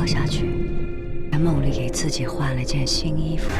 喝下去，在梦里给自己换了件新衣服。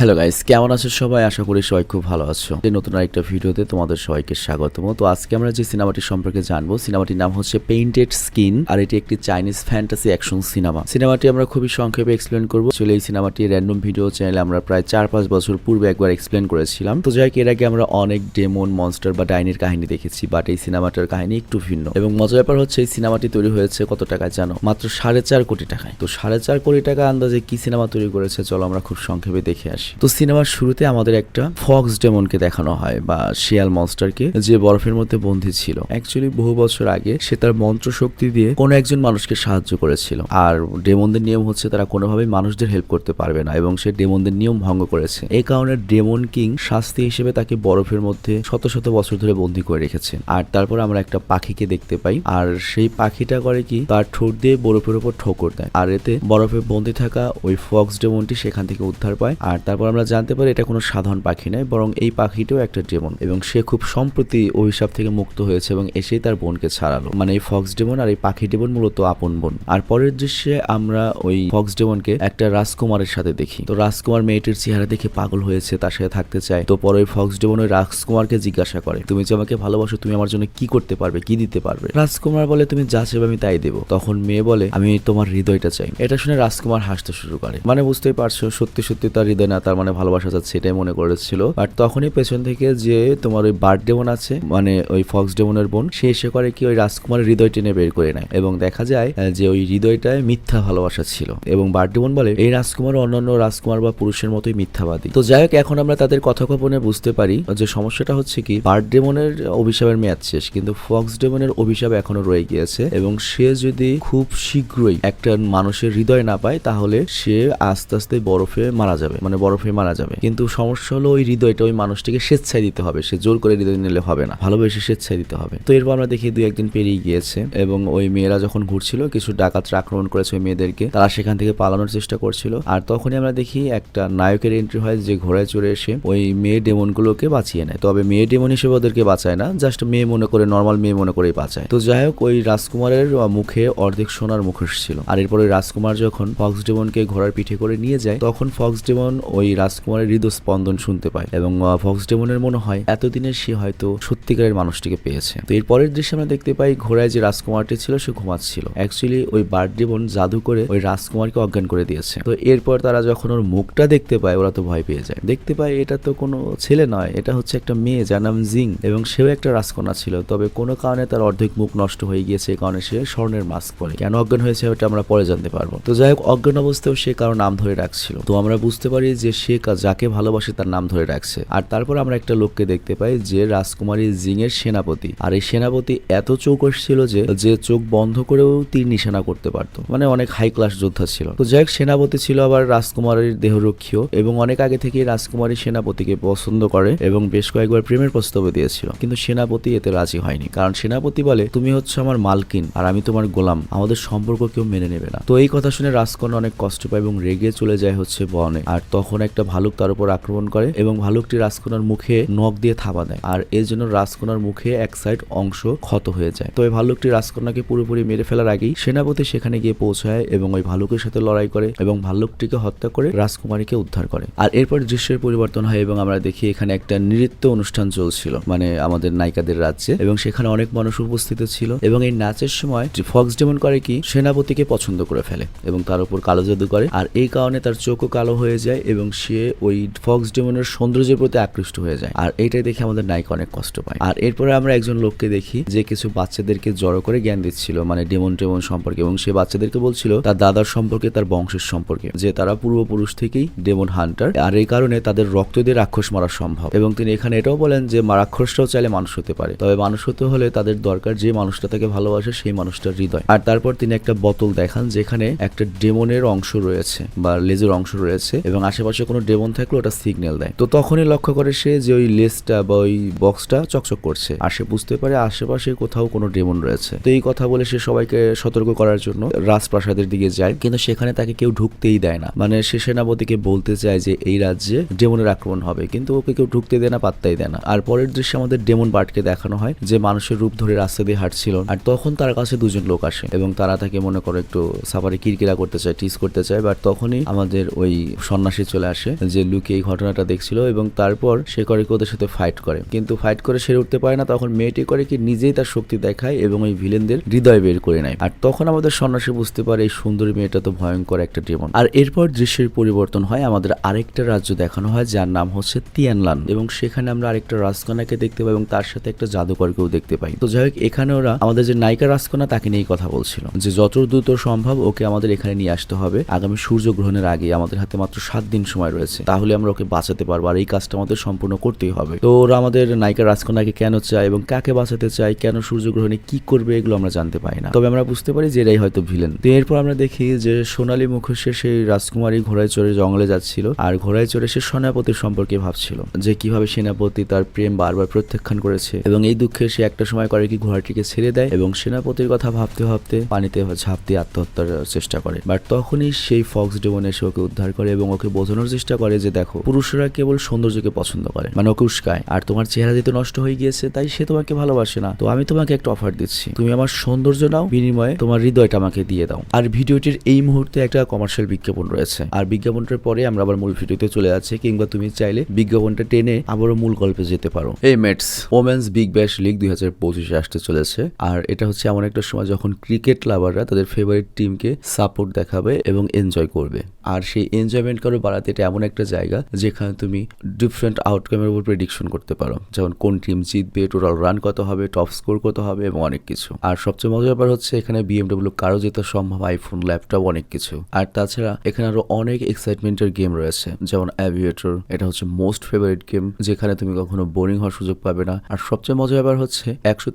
hello guys কেমন আছো সবাই? আশা করি সবাই খুব ভালো আছো। নতুন আরেকটা ভিডিওতে তোমাদের সবাইকে স্বাগতম। তো আজকে আমরা যে সিনেমাটি সম্পর্কে জানব, সিনেমাটির নাম হচ্ছে পেইন্টেড স্কিন আর এটি একটি চাইনিজ ফ্যান্টাসি অ্যাকশন সিনেমা সিনেমাটি আমরা খুবই সংক্ষেপে এক্সপ্লেন করব। চলে এই সিনেমাটি র্যান্ডম ভিডিও চ্যানেলে আমরা প্রায় চার পাঁচ বছর পূর্বে একবার এক্সপ্লেন করেছিলাম। তো যাই এর আগে আমরা অনেক ডেমন মনস্টার বা ডাইনির কাহিনী দেখেছি বাট এই সিনেমাটার কাহিনী একটু ভিন্ন। এবং মজার ব্যাপার হচ্ছে, এই সিনেমাটি তৈরি হয়েছে কত টাকায় জানো? মাত্র সাড়ে চার কোটি টাকায়। তো সাড়ে চার কোটি টাকা আন্দাজে কি সিনেমা তৈরি করেছে, চলো আমরা খুব সংক্ষেপে দেখে আসি। তো সিনেমার শুরুতে আমাদের একটা ফক্স ডেমনকে দেখানো হয় বা শিয়াল মনস্টারকে যে বরফের মধ্যে বন্দী ছিল। অ্যাকচুয়ালি বহু বছর আগে সে তার মন্ত্র শক্তি দিয়ে কোনো একজন মানুষকে সাহায্য করেছিল। আর ডেমনদের নিয়ম হচ্ছে তারা কোনোভাবে মানুষদের হেল্প করতে পারবে না এবং সে ডেমনদের নিয়ম ভঙ্গ করেছে। এই কারণে ডেমন কিং শাস্তি হিসেবে তাকে বরফের মধ্যে শত শত বছর ধরে বন্দী করে রেখেছে। আর তারপর আমরা একটা পাখিকে দেখতে পাই। আর সেই পাখিটা করে কি? তার ঠোঁট দিয়ে বরফের উপর ঠোকর দেয়। আর এতে বরফে বন্দী থাকা ওই ফক্স ডেমনটি সেখান থেকে উদ্ধার পায়। আর তারপর আমরা জানতে পারি এটা কোনো সাধারণ পাখি নয়, বরং এই পাখিটাও একটা ডেমন এবং সে খুব সম্প্রতি অভিশাপ থেকে মুক্ত হয়েছে এবং এসেই তার বোনকে ছাড়ালো। মানে এই ফক্স ডেমন আর এই পাখি ডেমন মূলত আপন বোন। আর পরের দৃশ্যে আমরা ওই ফক্স ডেমনকে একটা রাজকুমারের সাথে দেখি। তো রাজকুমার মেয়েটির চেহারা দেখে পাগল হয়েছে, তার সাথে থাকতে চায়। তো পরে ফক্স ডেমন ওই রাজকুমারকে জিজ্ঞাসা করে, তুমি যে আমাকে ভালোবাসো, তুমি আমার জন্য কি করতে পারবে, কি দিতে পারবে? রাজকুমার বলে, তুমি যা চাইবে আমি তাই দেবো। তখন মেয়ে বলে, আমি তোমার হৃদয়টা চাই। এটা শুনে রাজকুমার হাসতে শুরু করে। মানে বুঝতেই পারছ, সত্যি সত্যি তার হৃদয় না তার মানে ভালোবাসা যাচ্ছে এটাই মনে করেছিল। বাট তখনই পেছন থেকে যে তোমার ওই বার্ড ডেমন আছে মানে ওই ফক্স ডেমনের বোন, সে এসে করে কি ওই রাজকুমারের হৃদয় টেনে বের করে নেয়। এবং দেখা যায় যে ওই হৃদয়টায় মিথ্যা ভালোবাসা ছিল। এবং বার্ড ডেমন বলে, এই রাজকুমার অন্যান্য রাজকুমার বা পুরুষের মতোই মিথ্যাবাদী। তো যাই হোক, এখন আমরা তাদের কথোপকথনে বুঝতে পারি, যে সমস্যাটা হচ্ছে কি বার্ড ডেমনের অভিশাপের মেয়াদ শেষ, কিন্তু ফক্স ডেমনের অভিশাপ এখনও রয়ে গিয়েছে। এবং সে যদি খুব শীঘ্রই একটা মানুষের হৃদয় না পায়, তাহলে সে আস্তে আস্তে বরফে মারা যাবে। মানে বরফে মারা যাবে। কিন্তু সমস্যা হলো ওই হৃদয়টা ওই মানুষটিকে স্বেচ্ছায় দিতে হবে। সে জোর করে হৃদয় নিলে হবে না। ভালোবেসে স্বেচ্ছায় দিতে হবে। তো এরপর আমরা দেখি দুই একদিন পেরিয়ে গিয়েছে এবং ওই মেয়েরা যখন ঘুরছিল, কিছু ডাকাতরা আক্রমণ করেছে ওই মেয়েদেরকে। তারা সেখান থেকে পালানোর চেষ্টা করছিল। আর তখনই আমরা দেখি একটা নায়কের এন্ট্রি হয় যে ঘোড়ায় চড়ে এসে ওই মেয়ে ডেমনগুলোকে বাঁচিয়ে নেয়। তবে মেয়ে ডেমন হিসেবে ওদেরকে বাঁচায় না জাস্ট মেয়ে মনে করে নর্মাল মেয়ে মনে করেই বাঁচায়। তো যাই হোক, ওই রাজকুমারের মুখে অর্ধেক সোনার মুখোশ ছিল। আর এরপর রাজকুমার যখন ফক্স ডেমনকে ঘোড়ার পিঠে করে নিয়ে যায়, তখন ফক্স ডেমন ওই রাজকুমারের হৃদয় স্পন্দন শুনতে পায় এবং ফক্স ডেমনের মনে হয় এতদিনে সে হয়তো সত্যিকারের মানুষটিকে পেয়েছে। তো এর পরের দৃশ্যে আমরা দেখতে পাই ঘোড়ায় যে রাজকুমারটি ছিল, সে ঘুমাচ্ছিল। অ্যাকচুয়ালি ওই বার্ড ডেমন জাদু করে ওই রাজকুমারকে অজ্ঞান করে দিয়েছে। তো এরপর তারা যখন ওর মুখটা দেখতে পায়, ওরা তো ভয় পেয়ে যায়। দেখতে পায়, এটা তো কোনো ছেলে নয়, এটা হচ্ছে একটা মেয়ে যার নাম জিং এবং সেও একটা রাজকন্যা ছিল। তবে কোনো কারণে তার অর্ধেক মুখ নষ্ট হয়ে গিয়েছে এই কারণে সে স্বর্ণের মাস্ক পরে। কেন অজ্ঞান হয়েছে, ওটা আমরা পরে জানতে পারব। তো যাই হোক, অজ্ঞান অবস্থায় সে কারও নাম ধরে রাখছিল। তো আমরা বুঝতে পারি যে সে যাকে ভালোবাসে তার নাম ধরে রাখছে। আর তারপর আমরা একটা লোককে দেখতে পাই যে রাজকুমারী জিং এর সেনাপতি। আর এই সেনাপতি এত চৌকস ছিল যে যে চোখ বন্ধ করেও তীর নিশানা করতে পারতো। মানে অনেক হাই ক্লাস যোদ্ধা ছিল। তো যাই হোক, সেনাপতি ছিল আবার রাজকুমারীর দেহরক্ষীও এবং অনেক আগে থেকেই রাজকুমারী সেনাপতিকে পছন্দ করে এবং বেশ কয়েকবার প্রেমের প্রস্তাব দিয়েছিল। কিন্তু সেনাপতি এতে রাজি হয়নি। কারণ সেনাপতি বলে, তুমি হচ্ছে আমার মালকিন আর আমি তোমার গোলাম। আমাদের সম্পর্ক কেউ মেনে নেবে না। তো এই কথা শুনে রাজকন্যা অনেক কষ্ট পায় এবং রেগে চলে যায় হচ্ছে বনে। আর তখন একটা ভালুক তার উপর আক্রমণ করে এবং ভালুকটি রাজকন্যার মুখে নখ দিয়ে থাবা দেয়। আর এর জন্য রাজকন্যার মুখে এক সাইড অংশ ক্ষত হয়ে যায়। তো এই ভালুকটি রাজকন্যাকে পুরোপুরি মেরে ফেলার আগেই সেনাপতি সেখানে গিয়ে পৌঁছায় এবং ওই ভালুকের সাথে লড়াই করে এবং ভাল্লুকটিকে হত্যা করে রাজকুমারীকে উদ্ধার করে। আর এরপর দৃশ্যের পরিবর্তন হয় এবং আমরা দেখি এখানে একটা নৃত্য অনুষ্ঠান চলছিল মানে আমাদের নায়িকাদের রাজ্যে। এবং সেখানে অনেক মানুষ উপস্থিত ছিল এবং এই নাচের সময় ফক্স ডেমন করে কি, সেনাপতিকে পছন্দ করে ফেলে এবং তার উপর কালো জাদু করে। আর এই কারণে তার চোখও কালো হয়ে যায় এবং সে ওই ফক্স ডেমনের সৌন্দর্যের প্রতি আকৃষ্ট হয়ে যায়। আর এইটাই দেখে আমাদের নায়িকা অনেক কষ্ট পায়। আর এরপরে আমরা একজন লোককে দেখি যে কিছু বাচ্চাদেরকে জড়ো করে জ্ঞান দিচ্ছিল মানে ডেমন টেমন সম্পর্কে। এবং সে বাচ্চাদেরকে বলছিল তার দাদার সম্পর্কে, তার বংশের সম্পর্কে, যে তারা পূর্বপুরুষ থেকেই ডেমন হান্টার। আর এই কারণে তাদের রক্ত দিয়ে রাক্ষস মারা সম্ভব। এবং তিনি এখানে এটাও বলেন যে রাক্ষসটাও চাইলে মানুষ হতে পারে। তবে মানুষ হতে হলে তাদের দরকার যে মানুষটা তাকে ভালোবাসে, সেই মানুষটার হৃদয়। আর তারপর তিনি একটা বোতল দেখান, যেখানে একটা ডেমনের অংশ রয়েছে, বা লেজের অংশ রয়েছে। এবং আশেপাশে আশেপাশে কোনো ডেমন থাকলে ওটা সিগন্যাল দেয়। তো তখনই লক্ষ্য করে সে যে ওই লেসটা বা ওই বক্সটা চকচক করছে। আর সে বুঝতে পারে আশেপাশে কোথাও কোনো ডেমন রয়েছে। তো এই কথা বলে সে সবাইকে সতর্ক করার জন্য রাজপ্রাসাদের দিকে যায়। কিন্তু সেখানে তাকে কেউ ঢুকতেই দেয় না। মানে সে সেনাপতিকে বলতে চায় যে এই রাজ্যে ডেমনের আক্রমণ হবে। কিন্তু ওকে কেউ ঢুকতে দেয় না, পাত্তাই দেয় না। আর পরের দৃশ্যে আমাদের ডেমন বার্ডকে দেখানো হয় যে মানুষের রূপ ধরে রাস্তা দিয়ে হাঁটছিল। আর তখন তার কাছে দুজন লোক আসে এবং তারা তাকে মনে করো একটু সাফারি, কিরকিরা করতে চায় টিস করতে চায়। বাট তখনই আমাদের ওই সন্ন্যাসী চলে আসে, যে লুকে এই ঘটনাটা দেখছিল এবং তারপর সে করে ওদের সাথে ফাইট করে। কিন্তু ফাইট করে সেরে উঠতে পারে না, তখন মেয়েটি করে কি নিজেই তার শক্তি দেখায় এবং ওই ভিলেনদের হৃদয় বের করে নেয়। আর তখন আমাদের সন্ন্যাসী বুঝতে পারে এই সুন্দরী মেয়েটা তো ভয়ঙ্কর একটা ডেমন আর এরপর দৃশ্যের পরিবর্তন হয়, আমাদের আরেকটা রাজ্য দেখানো হয়, যার নাম হচ্ছে তিয়ানলান। এবং সেখানে আমরা আরেকটা রাজকন্যাকে দেখতে পাই এবং তার সাথে একটা জাদুকরকেও দেখতে পাই। তো যাই হোক, এখানে ওরা আমাদের যে নায়িকা রাজকন্যা, তাকে নিয়েই কথা বলছিল। যে যত দ্রুত সম্ভব ওকে আমাদের এখানে নিয়ে আসতে হবে। আগামী সূর্য গ্রহণের আগে আমাদের হাতে মাত্র সাত দিন সময়। রয়েছে। তাহলে আমরা ওকে বাঁচাতে পারব আর এই কাজটা আমাদের সম্পূর্ণ করতেই হবে। তো ওরা আমাদের নায়িকা রাজকন্যাকে কেন চায় এবং কাকে বাঁচাতে চায়, কেন সূর্যগ্রহণে কি করবে এগুলো আমরা জানতে পারি না। তবে আমরা বুঝতে পারি যে এরাই হয়তো ভিলেন তো এরপর আমরা দেখি যে সোনালী মুখোশের সেই রাজকুমারী ঘোড়ায় চড়ে জঙ্গলে যাচ্ছিল আর ঘোড়ায় চড়ে সে সেনাপতির সম্পর্কে ভাবছিল যে কীভাবে সেনাপতি তার প্রেম বারবার প্রত্যাখ্যান করেছে এবং এই দুঃখে সে একটা সময় করে কি ঘোড়াটিকে ছেড়ে দেয় এবং সেনাপতির কথা ভাবতে ভাবতে পানিতে ঝাঁপ দিয়ে আত্মহত্যার চেষ্টা করে। বাট তখনই সেই ফক্স ডেমন এসে ওকে উদ্ধার করে এবং ওকে বোঝানোর চেষ্টা করে যে দেখো, পুরুষরা কেবল সৌন্দর্যকে পছন্দ করে মানে ওকে উস্কায় আর তোমার চেহারা যেহেতু নষ্ট হয়ে গিয়েছে, তাই সে তোমাকে ভালোবাসে না। তো আমি তোমাকে একটা অফার দিচ্ছি। তুমি আমার সৌন্দর্য নাও, বিনিময়ে তোমার হৃদয়টা আমাকে দিয়ে দাও। আর ভিডিওটির এই মুহূর্তে একটা কমার্শিয়াল বিজ্ঞাপন রয়েছে। আর বিজ্ঞাপনটার পরে আমরা আবার মূল ভিডিওতে চলে যাচ্ছি, কিংবা তুমি চাইলে বিজ্ঞাপনটা টেনে আবারও মূল গল্পে যেতে পারো। এই মেটস ওমেন্স বিগ ব্যাশ লিগ দুই হাজার পঁচিশে আসতে চলেছে। আর এটা হচ্ছে এমন একটা সময় যখন ক্রিকেট লাভাররা তাদের ফেভারিট টিমকে সাপোর্ট দেখাবে এবং এনজয় করবে। আর সেই এনজয়মেন্ট কারও বাড়াতে এটা এমন একটা জায়গা যেখানে তুমি ডিফারেন্ট আউটকামের উপর প্রেডিকশন করতে পারো। যেমন কোন টিম জিতবে টোটাল রান কত হবে টপ স্কোর কত হবে এবং অনেক কিছু। আর সবচেয়ে মজার ব্যাপার হচ্ছে এখানে বিএমডব্লিউ কারও জেতা সম্ভব আইফোন ল্যাপটপ অনেক কিছু। আর তাছাড়া এখানে আরও অনেক এক্সাইটমেন্টের গেম রয়েছে, যেমন অ্যাভিয়েটর এটা হচ্ছে মোস্ট ফেভারিট গেম যেখানে তুমি কখনো বোরিং হওয়ার সুযোগ পাবে না। আর সবচেয়ে মজার ব্যাপার হচ্ছে একশো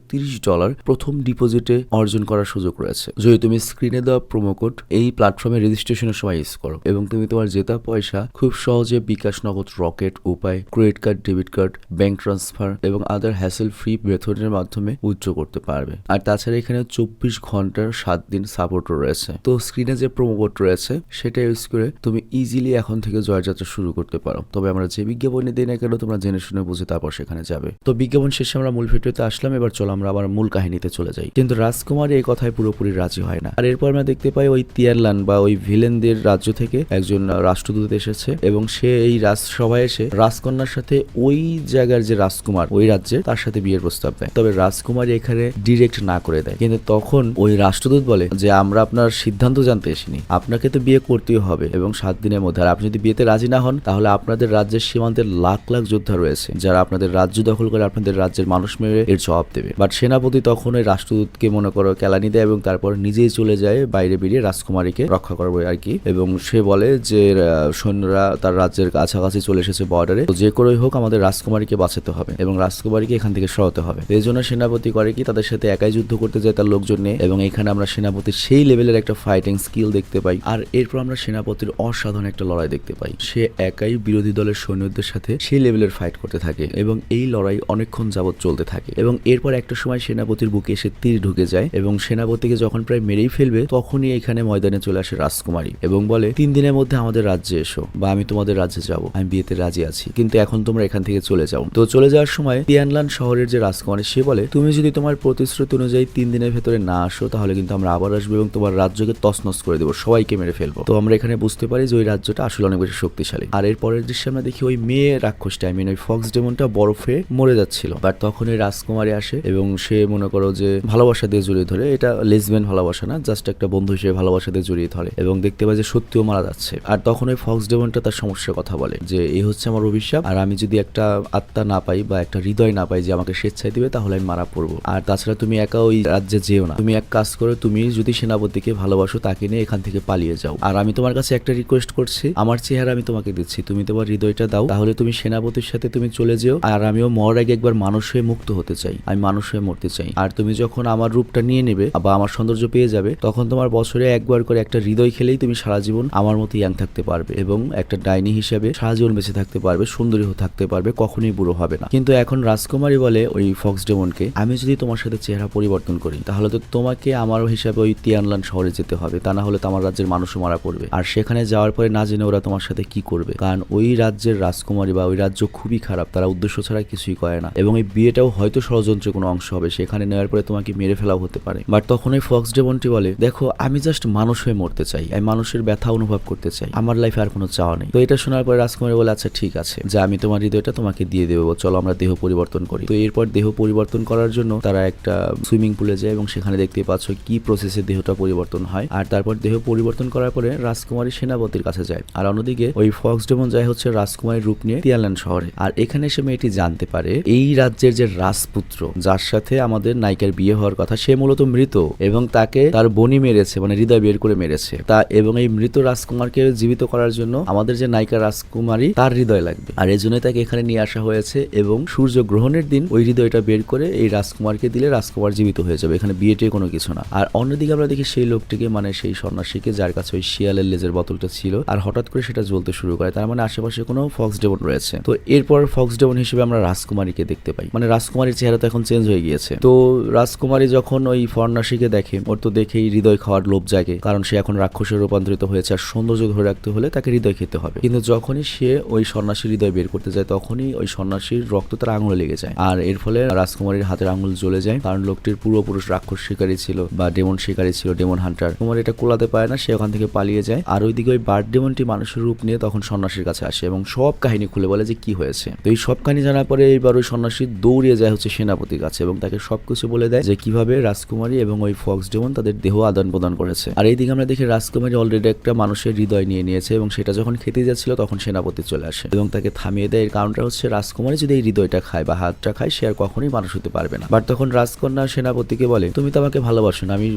ডলার প্রথম ডিপোজিটে অর্জন করার সুযোগ রয়েছে। যদি তুমি স্ক্রিনে দেওয়া প্রোমো কোড এই প্ল্যাটফর্মে রেজিস্ট্রেশনের সময় ইউজ করো এবং তুমি তোমার জেতা পয়সা খুব সহজে bKash Nagad Rocket, Upay, credit card, debit card, bank transfer এবং আদার হ্যাসেল ফ্রি মেথডের মাধ্যমে উজ্জ্ব করতে পারবে। আর তাছাড়া এখানে চব্বিশ ঘণ্টার সাত দিন সাপোর্টও রয়েছে। তো স্ক্রিনে যে কোড রয়েছে, সেটা ইউজ করে তুমি ইজিলি এখন থেকে জয়যাত্রা শুরু করতে পারো। তবে আমরা যে বিজ্ঞাপনে দিই না কেন, তোমরা জেনে শুনে বুঝে তারপর সেখানে যাবে। তো বিজ্ঞাপন শেষে আমরা মূল ভিডিওতে আসলাম, এবার চলো আমরা আবার মূল কাহিনীতে চলে যাই। কিন্তু রাজকুমার এই কথায় পুরোপুরি রাজি হয় না। আর এরপর আমরা দেখতে পাই ওই তিয়ারলান বা ওই ভিলেনদের রাজ্য থেকে একজন রাষ্ট্রদূত এসেছে। এবং সে এই রাজসভায় এসে রাজকন্যার সাথে ওই জায়গার যে রাজকুমার ওই রাজ্যে তার সাথে বিয়ের প্রস্তাব দেয়। তবে রাজকুমার এখানে ডিরেক্ট না করে দেয়। কিন্তু তখন ওই রাষ্ট্রদূত বলে যে আমরা আপনার সিদ্ধান্ত জানতে এসিনি। আপনাকে তো বিয়ে করতেই হবে এবং সাত দিনের মধ্যে। আর আপনি যদি বিয়েতে রাজি না হন তাহলে আপনাদের রাজ্যের সীমান্তের লাখ লাখ যোদ্ধা রয়েছে। যারা আপনাদের রাজ্য দখল করে আপনাদের রাজ্যের মানুষ মেরে এর জবাব দেবে। বাট সেনাপতি তখন ওই রাষ্ট্রদূতকে মনে করো কেলানি দেয় এবং তারপর নিজেই চলে যায় বাইরে বেরিয়ে রাজকুমারীকে রক্ষা করবে আর কি। এবং সে বলে যে আহ, সৈন্যরা তার রাজ্যের কাছাকাছি চলে এসেছে বর্ডারে। তো যে করেই হোক আমাদের রাজকুমারীকে বাঁচাতে হবে এবং রাজকুমারীকে এখান থেকে সরাতে হবে। এই জন্য সেনাপতি করে কি তাদের সাথে একাই যুদ্ধ করতে যায় তার লোকজন নিয়ে এবং এখানে আমরা সেনাপতির সেই লেভেলের একটা ফাইটিং স্কিল দেখতে পাই। আর এরপর আমরা সেনাপতির অসাধারণ একটা লড়াই দেখতে পাই। সে একাই বিরোধী দলের সৈন্যদের সাথে সেই লেভেলের ফাইট করতে থাকে এবং এই লড়াই অনেকক্ষণ যাবৎ চলতে থাকে এবং এরপর একটা সময় সেনাপতির বুকে এসে তীর ঢুকে যায় এবং সেনাপতিকে যখন প্রায় মেরেই ফেলবে, তখনই এখানে ময়দানে চলে আসে রাজকুমারী এবং বলে, তিন দিনের মধ্যে আমাদের রাজ্যে এসো। বা আমি তোমাদের রাজ্যে যাব, আমি বিয়েতে রাজি আছি। কিন্তু এখন তোমরা এখান থেকে চলে যাও। তো চলে যাওয়ার সময় তিয়ানলান শহরের যে রাজকুমারী, সে বলে, তুমি যদি তোমার প্রতিশ্রুতি অনুযায়ী তিন দিনের ভেতরে না আসো, তাহলে কিন্তু আমরা আবার আসব এবং তোমার রাজ্যকে তছনছ করে দেবো, সবাইকে মেরে ফেলব। তো আমরা এখানে বুঝতে পারি যে ওই রাজ্যটা আসলে অনেক বেশি শক্তিশালী। আর এর পরের দৃশ্যে আমরা দেখি ওই মেয়ে রাক্ষসটা আই মিন ওই ফক্স ডেমনটা বরফে মরে যাচ্ছিল। বাট তখন ওই রাজকুমারী আসে এবং সে মনে করো যে ভালোবাসা দিয়ে জড়িয়ে ধরে, এটা লেসবেন ভালোবাসা না জাস্ট একটা বন্ধু হিসেবে ভালোবাসা দিয়ে জড়িয়ে ধরে এবং দেখতে পাই যে সত্যিও মারা যাচ্ছে। আর তখন ওই ফক্স ডেমনটা তার সমস্যার কথা বলে, যে এই হচ্ছে আমার অভিশাপ, আর আমি যদি একটা আত্মা না পাই বা একটা হৃদয় না পাই যে আমাকে স্বেচ্ছায় দিবে, তাহলে আমি মারা পড়ব। আর তাছাড়া তুমি একা ওই রাজ্যে যেও না। তুমি এক কাজ করো, তুমি যদি সেনাপতিকে ভালোবাসো, তাকে নিয়ে এখান থেকে পালিয়ে যাও। আর আমি তোমার কাছে একটা রিকোয়েস্ট করছি, আমার চেহারা আমি তোমাকে দিচ্ছি, তুমি তোমার হৃদয়টা দাও, তাহলে তুমি সেনাপতির সাথে তুমি চলে যেও, আর আমিও মরার আগে একবার মানুষ হয়ে মুক্ত হতে চাই, আমি মানুষ হয়ে মরতে চাই। আর তুমি যখন আমার রূপটা নিয়ে নেবে বা আমার সৌন্দর্য পেয়ে যাবে, তখন তোমার বছরে একবার করে একটা হৃদয় খেলেই তুমি সারা জীবন আমার মতো ইয়াং থাকতে পারবে। এবং একটা ডাইনি হিসেবে সারা জীবন বেঁচে থাকতে পারবে, সুন্দরী থাকতে পারবে, কখনোই বুড়ো হবে না। কিন্তু এখন রাজকুমারী বলে ওই ফক্স ডেমনকে, আমি যদি তোমার সাথে চেহারা পরিবর্তন করি, তাহলে তো তোমাকে আমার হিসাবে ওই তিয়ানলান শহরে যেতে হবে। তা না হলে তো আমার রাজ্যের মানুষও মারা পড়বে। আর সেখানে যাওয়ার পরে না জেনে ওরা তোমার সাথে কি করবে। কারণ ওই রাজ্যের রাজকুমারী বা ওই রাজ্য খুবই খারাপ, তারা উদ্দেশ্য ছাড়া কিছুই করে না। এবং এই বিয়েটাও হয়তো ষড়যন্ত্রের কোনো অংশ হবে, সেখানে নেওয়ার পরে তোমাকে মেরে ফেলাও হতে পারে। বাট তখন ওই ফক্স ডেমনটি বলে, দেখো, আমি জাস্ট মানুষ হয়ে মরতে চাই। আমি মানুষের ব্যথা অনুভব করতে চাই। আমার লাইফে আর কোনো চাওয়া নেই। তো এটা শোনার পরে রাজকুমারী বলে আচ্ছা ঠিক আছে। যে, আমি তোমার হৃদয়টা তোমাকে দিয়ে দেবো। চলো, আমরা দেহ পরিবর্তন করি। তো এরপর দেহ পরিবর্তন করার জন্য তারা একটা সুইমিং পুলে যায় এবং সেখানে দেখতে পাচ্ছ কি প্রসেসে দেহটা পরিবর্তন হয়। আর তারপর দেহ পরিবর্তন করার পরে রাজকুমারী সেনাপতির কাছে যায়। আর অন্যদিকে ওই ফক্স ডেমন যায় হচ্ছে রাজকুমারীর রূপ নিয়ে তিয়ারল্যান্ড শহরে। আর এখানে সে মেয়েটি জানতে পারে, এই রাজ্যের যে রাজপুত্র, যার সাথে আমাদের নায়িকার বিয়ে হওয়ার কথা, সে মূলত মৃত এবং তাকে তার বনি মেরেছে মানে হৃদয় বের করে মেরেছে। তা এবং এই মৃত রাজকুমারকে জীবিত করার জন্য আমাদের যে নায়িকা রাজকুমারী, তার হৃদয় লাগবে। আর এই জন্য তাকে এখানে নিয়ে আসা হয়েছে এবং সূর্য গ্রহণের দিন ওই হৃদয়টা বের করে এই রাজকুমারকে দিলে রাজকুমার জীবিত হয়ে যাবে। এখানে বিয়েটে কোনো কিছু না। আর অন্যদিকে আমরা দেখি সেই লোকটিকে মানে সেই সন্ন্যাসীকে, যার কাছে ওই শিয়ালের লেজের বোতলটা ছিল, আর হঠাৎ করে সেটা জ্বলতে শুরু করে। তার মানে আশেপাশে কোনো ফক্স ডেবন রয়েছে। তো এরপর ফক্স ডেবন হিসেবে আমরা রাজকুমারীকে দেখতে পাই। মানে রাজকুমারীর চেহারা তো এখন চেঞ্জ হয়ে গিয়েছে। তো রাজকুমারী যখন ওই ফর্নাসীকে দেখে, ওর তো দেখেই হৃদয় খাওয়ার লোভ জাগে, কারণ সে এখন রাক্ষসে রূপান্তরিত হয়েছে। আর সৌন্দর্য ধরে রাখতে হলে তাকে হৃদয় খেতে হবে। কিন্তু যখনই সে ওই সন্ন্যাসীর হৃদয় বের করতে যায়, তখনই ওই সন্ন্যাসীর রক্ত তার আঙুলে লেগে যায়। আর এর ফলে রাজকুমারীর হাতের আঙুল জ্বলে যায়, কারণ লোকটির পূর্বপুরুষ রাক্ষস শিকারী ছিল বা ডেমন শিকারী ছিল, ডেমন হান্টার। কুমার এটা কোলাতে পারে না, সে ওখান থেকে পালিয়ে যায়। আর ওইদিকে ওই বার্ড ডেমনটি মানুষের রূপ নিয়ে তখন সন্ন্যাসীর কাছে আসে এবং সব কাহিনী খুলে বলে যে কি হয়েছে। তো এই সব কাহিনী জানার পরে এইবার ওই সন্ন্যাসী দৌড়িয়ে যায় হচ্ছে সেনাপতির কাছে এবং তাকে সবকিছু বলে দেয় যে কীভাবে রাজকুমারী এবং ওই ফক্স ডেমন তাদের দেহ আদান প্রদান করেছে। আর এইদিকে আমরা দেখি রাজকুমারী অলরেডি একটা মানুষের হৃদয় নিয়ে নিয়েছে এবং সেটা যখন খেতে যাচ্ছিল তখন সেনাপতি চলে আসে এবং তাকে থামিয়ে দেয়। এর কারণটা হচ্ছে রাজকুমারী যদি এই হৃদয়টা খায় বা হাতটা খায়, সে আর কখনোই মানুষ হতে পারবে না। বাট তখন রাজকন্যা সেনাপতিকে বলে, তুমি তো আমাকে ভালোবাসো না, আমি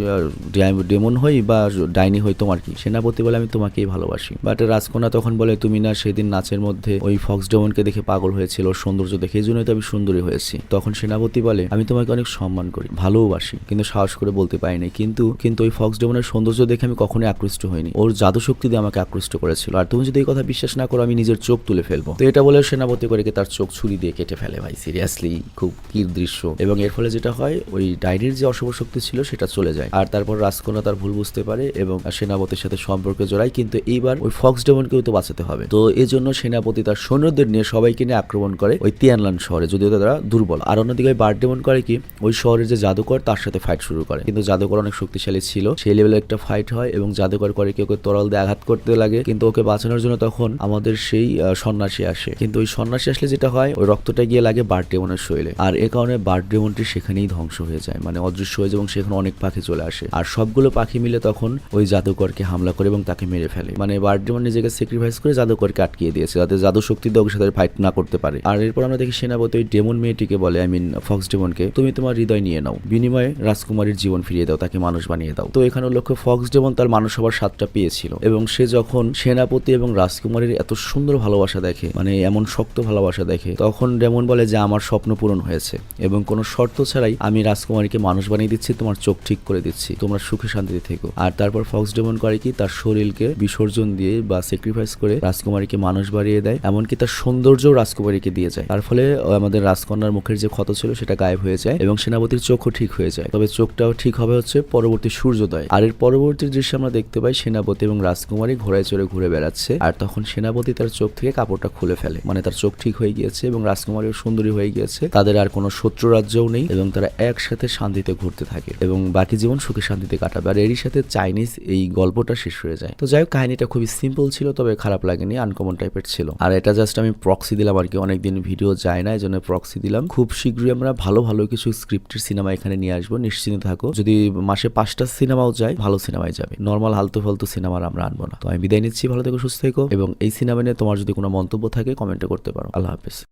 ডেমন হই বা ডাইনি হই, তোমার কি? সেনাপতি বলে, আমি তোমাকেই ভালোবাসি। বাট রাজকন্যা তখন বলে, তুমি না, সেদিন নাচের মধ্যে ওই ফক্স ডেমনকে দেখে পাগল হয়েছিল ওর সৌন্দর্য দেখে। এই জন্যই তো আমি সুন্দরী হয়েছি। তখন সেনাপতি বলে, আমি তোমাকে অনেক সম্মান করি, ভালোবাসি, কিন্তু সাহস করে বলতে পারিনি কিন্তু কিন্তু ওই ফক্স ডেমনের সৌন্দর্য দেখে আমি কখনোই আকৃষ্ট হইনি। ওর জাদু শক্তি দিয়ে আমাকে আকৃষ্ট করেছিল। আর তুমি যদি এই কথা বিশ্বাস না করো, আমি নিজের চোখ তুলে ফেলব। তো এটা বলে সেনাপতি করে তার চোখ ছুরি দিয়ে কেটে ফেলে ভাই সিরিয়াসলি খুব কির দৃশ্য। এবং এর ফলে যেটা হয়, ওই ডাইনির যে অশুভ শক্তি ছিল, সেটা চলে যায়। আর তারপর রাজকন্যা তার ভুল বুঝতে পারে এবং সেনাপতির সাথে সম্পর্কে জড়ায়, কিন্তু এইবার ওই ফক্স ডেমনকেও তো বাঁচাতে হবে। তো এই জন্য সেনাপতি তার সৈন্যদের নিয়ে সবাইকে নিয়ে আক্রমণ করে ওই তিয়ানলান শহরে, যদিও তারা দুর্বল। আর অন্যদিকে ওই বার্ড ডেমন করে কি, ওই শহরের যে জাদুকর, তার সাথে ফাইট শুরু করে। কিন্তু জাদুকর অনেক শক্তিশালী ছিল, সেই লেভেলে একটা ফাইট হয় এবং জাদুকর করে কি ওকে তরল দিয়ে আঘাত করতে লাগে, কিন্তু ওকে বাঁচানোর জন্য তখন আমাদের সেই সন্ন্যাসী আসে। কিন্তু ওই সন্ন্যাসী আসলে যেটা হয়, ওই রক্তটা গিয়ে লাগে বার্ড ডেমনের শরীরে আর এ কারণে বার্ড ডেমনটি সেখানেই ধ্বংস হয়ে যায়। মানে অদৃশ্য হয়ে যায় এবং সেখানে অনেক পাখি চলে আসে। আর সবগুলো পাখি মিলে তখন ওই জাদুকরকে হামলা করে এবং তাকে মেরে ফেলে। মানে বার্ড ডেমন নিজেকে স্যাক্রিফাইস করে জাদুকরকে আটকিয়ে দিয়েছে, যাতে জাদু শক্তি দিয়ে ওকে সাথে ফাইট না করতে পারে। আর এরপর আমরা দেখি সেনাপতি ওই ডেমন মেয়েটিকে বলে আই মিন ফক্স ডেমনকে, তুমি তোমার হৃদয় নিয়ে নাও। বিনিময়ে রাজকুমারীর জীবন ফিরিয়ে দাও, তাকে মানুষ বানিয়ে দাও। তো এখানে লক্ষ্য ফক্স ডেমন তার মানুষ হবার স্বাদটা পেয়েছিল। এবং সে যখন সেনাপতি এবং রাজকুমারীর এত সুন্দর ভালোবাসা দেখে মানে এমন শক্ত ভালোবাসা দেখে, তখন ডেমন বলে যে আমার স্বপ্ন পূরণ হয়েছে এবং কোনো শর্ত ছাড়াই আমি রাজকুমারীকে মানুষ বানিয়ে দিচ্ছি, তোমার চোখ ঠিক করে দিচ্ছি, তোমরা সুখে শান্তিতে থেকো। আর তারপর ফক্স ডেমন করে কি, তার শরীরকে বিসর্জন দিয়ে বা স্যাক্রিফাইস করে রাজকুমারীকে মানুষ বাড়িয়ে দেয়, এমনকি তার সৌন্দর্য রাজকুমারীকে দিয়ে যায়। তার ফলে আমাদের রাজকন্যার মুখের যে ক্ষত ছিল, সেটা গায়েব হয়ে যায় এবং সেনাপতির চোখও ঠিক হয়ে যায়। তবে চোখটাও ঠিক হবে হচ্ছে পরবর্তী সূর্যোদয়। আর এর পরবর্তী দৃশ্যে আমরা দেখতে পাই সেনাপতি এবং রাজকুমারী ঘোড়ায় চড়ে ঘুরে বেড়াচ্ছে। আর তখন সেনাপতি তার চোখ থেকে কাপড়টা খুলে ফেলে। মানে তার চোখ ঠিক হয়ে গিয়েছে এবং রাজকুমারীও সুন্দরী হয়ে গিয়েছে। তাদের আর কোনো শত্রু রাজ্যও নেই এবং তারা একসাথে শান্তিতে ঘুরতে থাকে এবং বাকি জীবন সুখে শান্তিতে কাটাবে। আর এরই সাথে চাইনিজ এই গল্পটা শেষ হয়ে যায়। তো যাই হোক, কাহিনীটা খুবই সিম্পল ছিল, তবে খারাপ লাগেনি আনকমন টাইপের ছিল। আর এটা জাস্ট আমি প্রক্সি দিলাম আর কি, অনেকদিন ভিডিও যায় না এই জন্য প্রক্সি দিলাম। খুব শীঘ্রই আমরা ভালো ভালো কিছু স্ক্রিপ্টের সিনেমা এখানে নিয়ে আসব, নিশ্চিন্ত থাকো। যদি মাসে পাঁচটা সিনেমাও যায়, ভালো সিনেমায় যাবে। নর্মাল হালতু ফালতু সিনেমার আমরা আনব না। তো আমি বিদায় নিচ্ছি, ভালো থেকো, সুস্থ থেকো। এবং এই সিনেমা নিয়ে তোমার যদি কোনো মন্তব্য থাকে কমেন্টে করতে পারো। আল্লাহ হাফেজ।